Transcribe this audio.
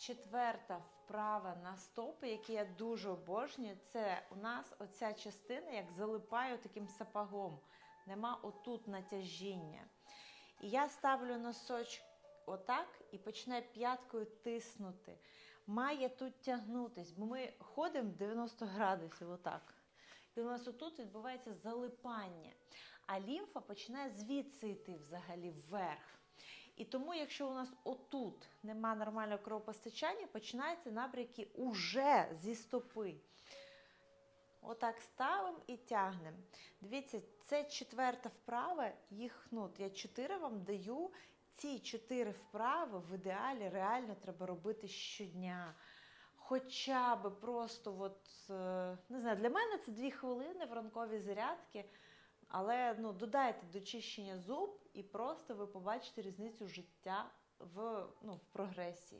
четверта вправа на стопи, які я дуже обожнюю. Це у нас оця частина, як залипаю таким сапогом. Нема отут натяжіння. І я ставлю носочок отак і починаю п'яткою тиснути. Має тут тягнутись, бо ми ходимо 90 градусів отак. І у нас отут відбувається залипання. А лімфа починає звідси йти взагалі вверх. І тому, якщо у нас отут нема нормального кровопостачання, починаються набряки уже зі стопи. Отак ставимо і тягнемо. Дивіться, це четверта вправа, їх ну, я чотири вам даю. Ці чотири вправи в ідеалі реально треба робити щодня. Хоча би просто, от, е, не знаю, для мене це дві хвилини в ранковій зарядки. Але ну, додайте до чищення зуб і просто ви побачите різницю життя в, ну, в прогресії.